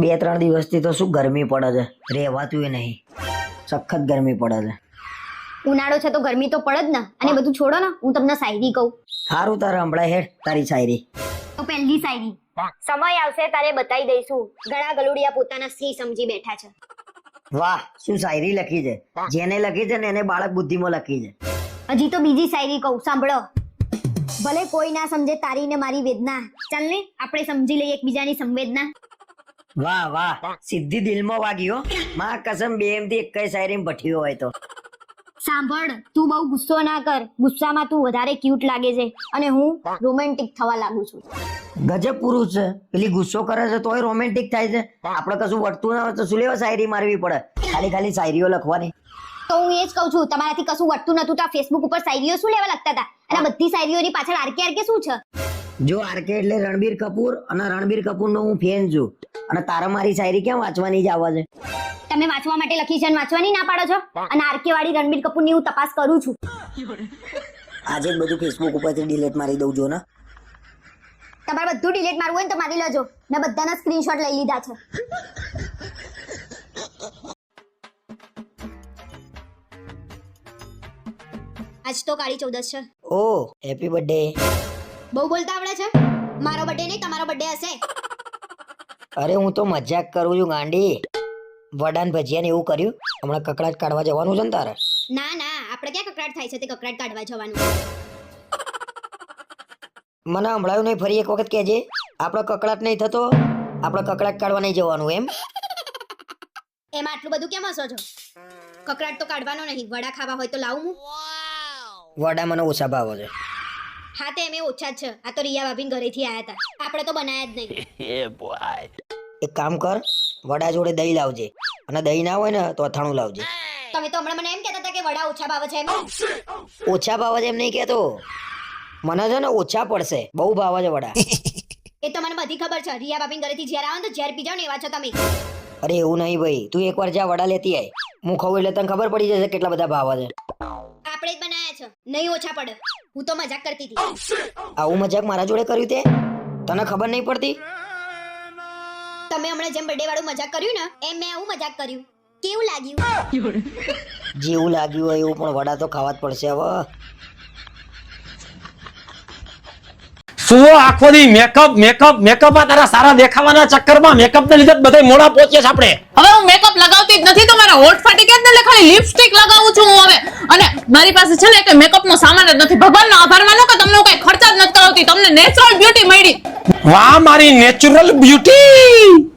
બે ત્રણ દિવસથી તો શું ગરમી પડે છે? રહેવાતું નહીં. સખત ગરમી પડે છે. ઉનાળો છે તો ગરમી તો પડે જ ને. અને બધું છોડો ને હું તમને શાયરી કહું. સારું તારે હમણાં હેડ તારી શાયરી. તો પહેલી શાયરી. સમય આવશે તારે બતાવી દઈશું. ઘણા ગલુડિયા પોતાના સિંહ સમજી બેઠા છે. વાહ શું શાયરી લખી છે? જેને લખી છે ને એને બાળક બુદ્ધિમાં લખી છે. હજી તો બીજી શાયરી કહું સાંભળો. ભલે કોઈ ના સમજે તારી ને મારી વેદના. ચાલ ને આપણે સમજી લઈએ એકબીજાની સંવેદના. વાહ વાહ સિદ્ધિ દિલમાં વાગ્યો માં કસમ બે એમથી એક શાયરી ભઠ્યો હોય તો. સાંભળ તું બહુ ગુસ્સો ના કર. ગુસ્સામાં તું વધારે ક્યુટ લાગે છે અને હું રોમેન્ટિક થવા લાગુ છું. ગજબ પુરુષ છે. પેલી ગુસ્સો કરે છે તોય રોમેન્ટિક થાય છે. આપણે કશું વટતું ના હોય તો શું લેવા શાયરી મારવી પડે? ખાલી ખાલી શાયરીઓ લખવાની. તો હું એ જ કહું છું તમારાથી કશું વટતું નતું તો ફેસબુક ઉપર શાયરીઓ શું લેવા લખતા હતા? અને બધી શાયરીઓની પાછળ આરકે આરકે શું છે? જો આરકે એટલે રણબીર કપૂર અને રણબીર કપૂરનો હું ફેન છું. અને તારા મારી શાયરી કેમ વાંચવાની જ આવે છે? તમે વાંચવા માટે લખી છે અને વાંચવાની ના પાડો છો? અને આરકે વાળી રણબીર કપૂરની હું તપાસ કરું છું. આજે જ બધું ફેસબુક ઉપરથી ડિલીટ મારી દઉં જો ને? તમારે બધું ડિલીટ મારવું હોય ને તો મારી લેજો. મેં બધાના સ્ક્રીનશોટ લઈ લીધા છે. આજ તો કાળી ચૌદસ છે. ઓ હેપી બર્થડે બહુ બોલતા આવડે છે? મારો બર્થડે નહીં તમારો બર્થડે હશે. અરે હું તો મજાક કરું છું ગાંડી. વડાન ભજીયા ને એવું કર્યું? હમણાં કકડાટ કાઢવા જવાનું છે ને તારે? ના ના આપણે ક્યાં કકડાટ થાય છે? તે કકડાટ કાઢવા જવાનું. મને સંભળાયું નહીં ફરી એક વખત કહેજે. આપણો કકડાટ નહીં થતો આપણો કકડાટ કાઢવા નહીં જવાનું એમ? એમાં આટલું બધું કેમ હસો છો? કકડાટ તો કાઢવાનો નહીં. વડા ખાવા હોય તો લાવું હું. વડા મને ઓછા ભાવો છે. હા તે એમે ઓછા જ છે આ તો રિયા ભાભી ઘરેથી આયા હતા આપણે તો બનાયા જ નહીં. એક કામ કર વડા જોડે દહીં લાવજે. અને દહીં ના હોય ને તો અથાણું લાવજે. તમે તો હમણાં મને એમ કહેતા હતા કે વડા ઓછા ભાવે છે એમ. ઓછા ભાવે છે એમ નહીં કહેતો. મને છે ને ઓછા પડશે. બહુ ભાવે છે વડા. એ તો મને બધી ખબર છે. રિયા ભાભીન ઘરેથી જ્યારે આવે ને તો ઝેર પી જાવ ને એવા છો તમે. અરે એવું નહીં ભાઈ. તું એકવાર જા વડા લેતી આય. હું ખાઉં એટલે તને ખબર પડી જશે કેટલા બધા ભાવ છે. છે. નહીં ઓછા પડે. હું તો મજાક કરતી હતી. આવું મજાક મારા જોડે કર્યું તે? તને ખબર નહીં પડતી? તમે હમણાં જેમ બર્થડે વાળું મજાક કર્યું ને એમ મેં આવું મજાક કર્યું. કેવું લાગ્યું? જેવું લાગ્યું હોય એવું પણ વડા તો ખાવા જ પડશે હવે. આખો દી મેકઅપ મેકઅપ મેકઅપ આ તારા સારા દેખાવાના ચક્કરમાં મેકઅપ ને લીધે બધા મોડા પહોંચીએ છે આપણે. હવે હું મેકઅપ લગાવતી જ નથી તો મારા હોઠ ફાટી ગયા ને એટલે ખાલી લિપસ્ટિક લગાવું છું હું હવે. અને મારી પાસે છે ને કે મેકઅપ નો સામાન જ નથી. ભગવાનનો આભાર માનો કે તમને કઈ ખર્ચા જ નથી કરાવતી. તમને નેચરલ બ્યુટી મળી. વાહ મારી નેચરલ બ્યુટી